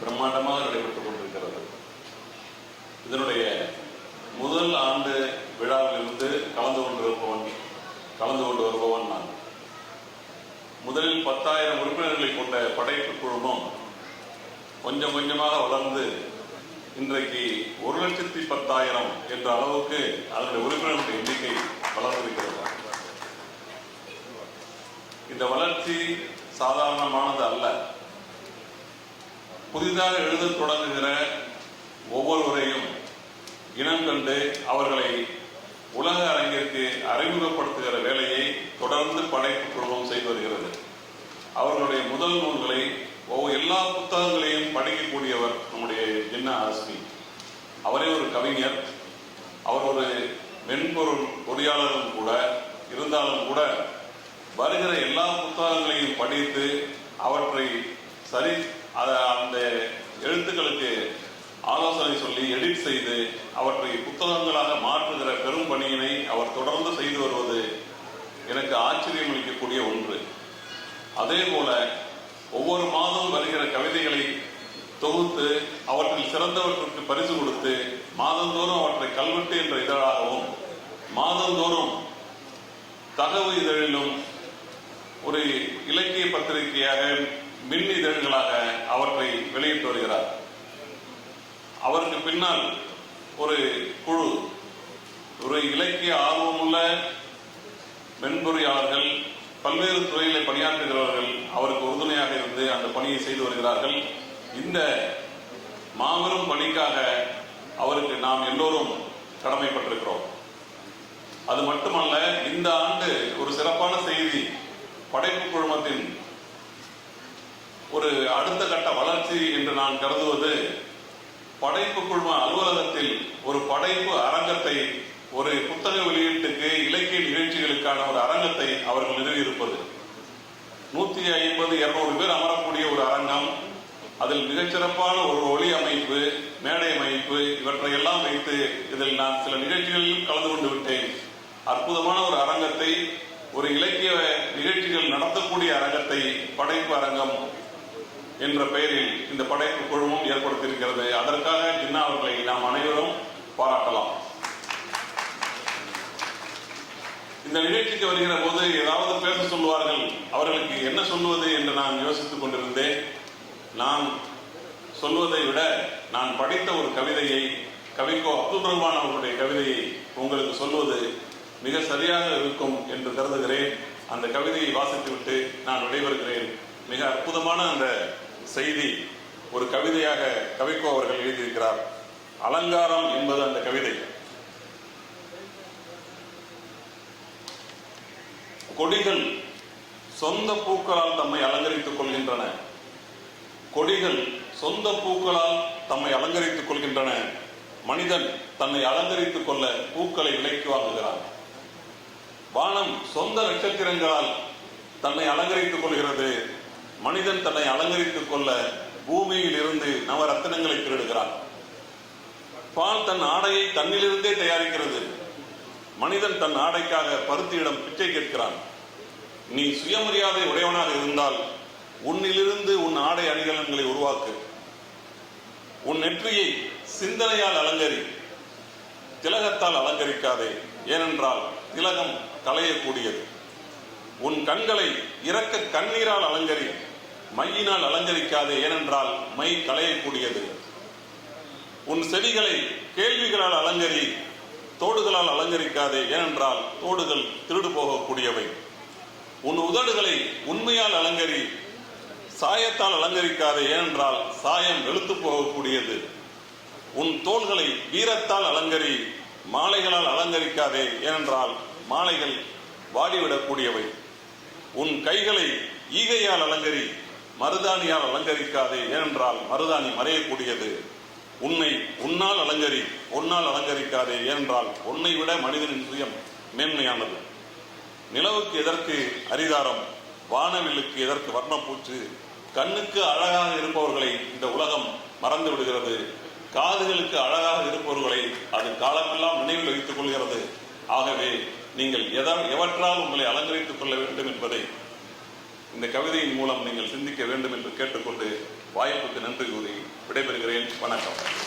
பிரம்மாண்டமாக நடைபெற்றுக் கொண்டிருக்கிறது. இதனுடைய முதல் ஆண்டு விழாவிலிருந்து கலந்து கொண்டு வருபவன் கலந்து கொண்டு வருபவன் நான். முதலில் பத்தாயிரம் உறுப்பினர்களை கொண்ட படைப்பு குழுமம் கொஞ்சம் கொஞ்சமாக வளர்ந்து இன்றைக்கு ஒரு லட்சத்தி பத்தாயிரம் என்ற அளவுக்கு அதனுடைய உறுப்பினர்களுடைய எண்ணிக்கை வளர்ந்திருக்கிறது. இந்த வளர்ச்சி சாதாரணமானது அல்ல. புதிதாக எழுத தொடங்குகிற ஒவ்வொருவரையும் இனம் கண்டு அவர்களை உலக அரங்கிற்கு அறிமுகப்படுத்துகிற வேலையை தொடர்ந்து படைப்பு குழுமம் செய்து வருகிறது. அவர்களுடைய முதல் நூல்களை ஒவ்வொரு எல்லா புத்தகங்களையும் படிக்கக்கூடியவர் நம்முடைய ஜின்னா ஆஸ்மி அவரே ஒரு கவிஞர். அவர் ஒரு மென்பொருள் பொறியாளரும் கூட இருந்தாலும் கூட வருகிற எல்லா புத்தகங்களையும் படித்து அவற்றை சரி அதை அந்த எழுத்துக்களுக்கு ஆலோசனை சொல்லி எடிட் செய்து அவற்றை புத்தகங்களாக மாற்றுகிற பெரும் பணியினை அவர் தொடர்ந்து செய்து வருவது எனக்கு ஆச்சரியம் அளிக்கக்கூடிய ஒன்று. அதே போல ஒவ்வொரு மாதமும் வருகிற கவிதைகளை தொகுத்து அவற்றில் சிறந்தவற்றுக்கு பரிசு கொடுத்து மாதந்தோறும் அவற்றை கல்வெட்டு என்ற இதழாகவும் மாதந்தோறும் தகவு இதழிலும் ஒரு இலக்கிய பத்திரிகையாக மின் இதழ்களாக வெளியிட்டு வருகிறார். அவருக்கு பின்னால் ஒரு குழு ஒரு இலக்கிய ஆர்வமுள்ள மென்பொறியாளர்கள் பல்வேறு துறைகளை பணியாற்றுகிறவர்கள் அவருக்கு உறுதுணையாக இருந்து அந்த பணியை செய்து வருகிறார்கள். இந்த மாபெரும் பணிக்காக அவருக்கு நாம் எல்லோரும் கடமைப்பட்டிருக்கிறோம். அது மட்டுமல்ல இந்த ஆண்டு ஒரு சிறப்பான செய்தி படைப்பு குழுமத்தின் ஒரு அடுத்த கட்ட வளர்ச்சி என்று நான் கருதுவது படைப்பு குழும அலுவலகத்தில் ஒரு படைப்பு அரங்கத்தை ஒரு புத்தக வெளியீட்டுக்கு இலக்கிய நிகழ்ச்சிகளுக்கான ஒரு அரங்கத்தை அவர்கள் நிறுவியிருப்பது. நூத்தி ஐம்பது இருநூறு பேர் அமரக்கூடிய ஒரு அரங்கம் அதில் மிகச்சிறப்பான ஒரு ஒளி அமைப்பு மேடை அமைப்பு இவற்றை எல்லாம் வைத்து இதில் நான் சில நிகழ்ச்சிகளிலும் கலந்து கொண்டு விட்டேன். அற்புதமான ஒரு அரங்கத்தை ஒரு இலக்கிய நிகழ்ச்சிகள் நடத்தக்கூடிய அரங்கத்தை படைப்பு அரங்கம் என்ற பெயரில் இந்த படைப்பு குழுமம் ஏற்படுத்தியிருக்கிறது. அதற்காக ஜின்னா அவர்களை நாம் அனைவரும் பாராட்டலாம். இந்த நிகழ்ச்சிக்கு வருகிற போது ஏதாவது பேச சொல்லுவார்கள். அவர்களுக்கு என்ன சொல்லுவது என்று நான் யோசித்துக் கொண்டிருந்தேன். நான் சொல்வதை விட நான் படித்த ஒரு கவிதையை கவிக்கோ அப்துல் ரஹ்மான் அவர்களுடைய கவிதையை உங்களுக்கு சொல்வது மிக சரியாக இருக்கும் என்று கருதுகிறேன். அந்த கவிதையை வாசித்துவிட்டு நான் விடைபெறுகிறேன். மிக அற்புதமான அந்த செய்தி ஒரு கவிதையாக கவிக்கோ அவர்கள் எழுதியிருக்கிறார். அலங்காரம் என்பது அந்த கவிதை. கொடிகள் சொந்த பூக்களால் தம்மை அலங்கரித்துக் கொள்கின்றன. கொடிகள் சொந்த பூக்களால் தம்மை அலங்கரித்துக் கொள்கின்றன. மனிதன் தன்னை அலங்கரித்துக் கொள்ள பூக்களை விலைக்கு வாங்குகிறான். வானம் சொந்த நட்சத்திரங்களால் தன்னை அலங்கரித்துக் கொள்கிறது. மனிதன் தன்னை அலங்கரித்துக் கொள்ள பூமியில் இருந்து நவரத்தினங்களை திருடுகிறான். பால் தன் ஆடையை தன்னிலிருந்தே தயாரிக்கிறது. மனிதன் தன் ஆடைக்காக பருத்தியிடம் பிச்சை கேட்கிறான். நீ சுயமரியாதை உடையவனாக இருந்தால் உன்னிலிருந்து உன் ஆடை அணிகலன்களை உருவாக்கு. உன் நெற்றியை சிந்தனையால் அலங்கரி திலகத்தால் அலங்கரிக்காதே. ஏனென்றால் திலகம் களையக்கூடியது. உன் கண்களை இறக்க கண்ணீரால் அலங்கரி மையினால் அலங்கரிக்காதே ஏனென்றால் மை களையக்கூடியது. உன் செடிகளை கேள்விகளால் அலங்கரி தோடுகளால் அலங்கரிக்காதே ஏனென்றால் தோடுகள் திருடு போகக்கூடியவை. உன் உதடுகளை உண்மையால் அலங்கரி சாயத்தால் அலங்கரிக்காதே ஏனென்றால் சாயம் வெளுத்து போகக்கூடியது. உன் தோள்களை வீரத்தால் அலங்கரி மாலைகளால் அலங்கரிக்காதே ஏனென்றால் மாலைகள் வாடிவிடக்கூடியவை. உன் கைகளை ஈகையால் அலங்கரி மருதாணியால் அலங்கரிக்காதே ஏனென்றால் மருதாணி மறையக்கூடியது. உன்னை உன்னால் அலங்கரி உன்னால் அலங்கரிக்காதே ஏனென்றால் உன்னை விட மனிதனின் சுயம் மேன்மையானது. நிலவுக்கு எதற்கு அரிதாரம் வானவில்லுக்கு எதற்கு வர்ணப்பூச்சு கண்ணுக்கு அழகாக இருப்பவர்களை இந்த உலகம் மறந்து விடுகிறது. காதுகளுக்கு அழகாக இருப்பவர்களை அது காலமெல்லாம் நினைவில் வைத்துக் கொள்கிறது. ஆகவே நீங்கள் எதா எவற்றால் உங்களை அலங்கரித்துக் கொள்ள வேண்டும் என்பதை இந்த கவிதையின் மூலம் நீங்கள் சிந்திக்க வேண்டும் என்று கேட்டுக்கொண்டு வாய்ப்புக்கு நன்றி கூறி விடைபெறுகிறேன். வணக்கம்.